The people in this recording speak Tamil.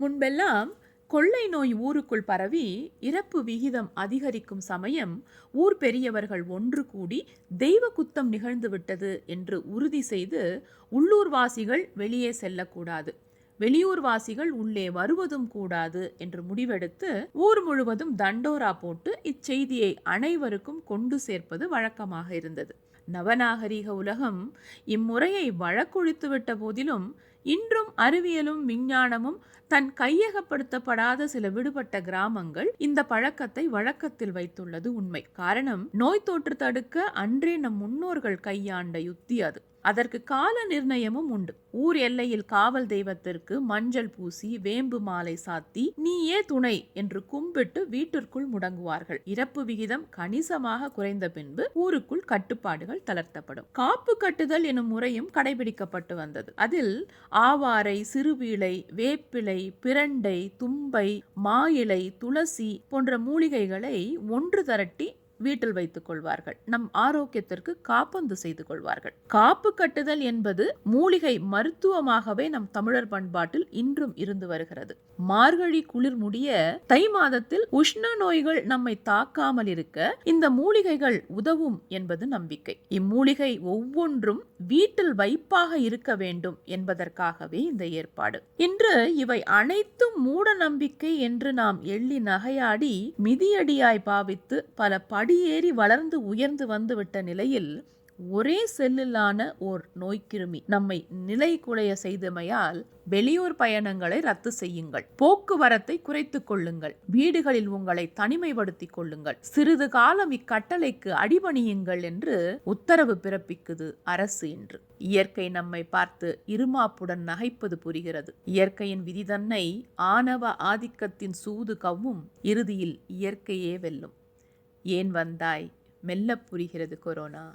முன்பெல்லாம் கொள்ளை நோய் ஊருக்குள் பரவி இறப்பு விகிதம் அதிகரிக்கும் சமயம் ஊர் பெரியவர்கள் ஒன்று கூடி தெய்வ குத்தம் நிகழ்ந்துவிட்டது என்று உறுதி செய்து உள்ளூர்வாசிகள் வெளியே செல்லக்கூடாது. வெளியூர்வாசிகள் உள்ளே வருவதும் கூடாது என்று முடிவெடுத்து ஊர் முழுவதும் தண்டோரா போட்டு இச்செய்தியை அனைவருக்கும் கொண்டு சேர்ப்பது வழக்கமாக இருந்தது. நவநாகரிக உலகம் இம்முறையை வழக்கொழித்துவிட்ட போதிலும் இன்றும் அறிவியலும் விஞ்ஞானமும் தன் கையகப்படுத்தப்படாத சில விடுபட்ட கிராமங்கள் இந்த பழக்கத்தை வழக்கத்தில் வைத்துள்ளது உண்மை. காரணம் நோய் தொற்று தடுக்க அன்றே நம் முன்னோர்கள் கையாண்ட யுத்தி அது. அதற்கு கால நிர்ணயமும் உண்டு. ஊர் எல்லையில் காவல் தெய்வத்திற்கு மஞ்சள் பூசி வேம்பு மாலை சாத்தி நீயே துணை என்று கும்பிட்டு வீட்டிற்குள் முடங்குவார்கள். இறப்பு விகிதம் கணிசமாக குறைந்த பின்பு ஊருக்குள் கட்டுப்பாடுகள் தளர்த்தப்படும். காப்பு கட்டுதல் எனும் முறையும் கடைபிடிக்கப்பட்டு வந்தது. அதில் ஆவாரை சிறுவீளை வேப்பிலை பிரண்டை தும்பை மாயிலை துளசி போன்ற மூலிகைகளை ஒன்று திரட்டி வீட்டில் வைத்துக் கொள்வார்கள். நம் ஆரோக்கியத்திற்கு காப்பந்து செய்து கொள்வார்கள். காப்பு கட்டுதல் என்பது மூலிகை மருத்துவமாகவே நம் தமிழர் பண்பாட்டில் இன்றும் இருந்து வருகிறது. மார்கழி குளிர் முடிய தை மாதத்தில் உஷ்ண நோய்கள் நம்மை தாக்காமல் இருக்க இந்த மூலிகைகள் உதவும் என்பது நம்பிக்கை. இம்மூலிகை ஒவ்வொன்றும் வீட்டில் வைப்பாக இருக்க வேண்டும் என்பதற்காகவே இந்த ஏற்பாடு. இன்று இவை அனைத்தும் மூட நம்பிக்கை என்று நாம் எள்ளி நகையாடி மிதியடியாய் பாவித்து பல படியேறி வளர்ந்து உயர்ந்து வந்துவிட்ட நிலையில் ஒரே செல்லிலான ஓர் நோய்க்கிருமி நம்மை நிலை குலைய செய்தமையால் வெளியூர் பயணங்களை ரத்து செய்யுங்கள். போக்குவரத்தை குறைத்துக் கொள்ளுங்கள். வீடுகளில் உங்களை தனிமைப்படுத்திக் கொள்ளுங்கள். சிறிது காலம் இக்கட்டளைக்கு அடிபணியுங்கள் என்று உத்தரவு பிறப்பிக்குது அரசு என்று இயற்கை நம்மை பார்த்து இருமாப்புடன் நகைப்பது புரிகிறது. இயற்கையின் விதிதன்னை ஆணவ ஆதிக்கத்தின் சூது கவ்வும் இறுதியில் இயற்கையே வெல்லும். ஏன் வந்தாய்? மெல்ல புரிகிறது கொரோனா.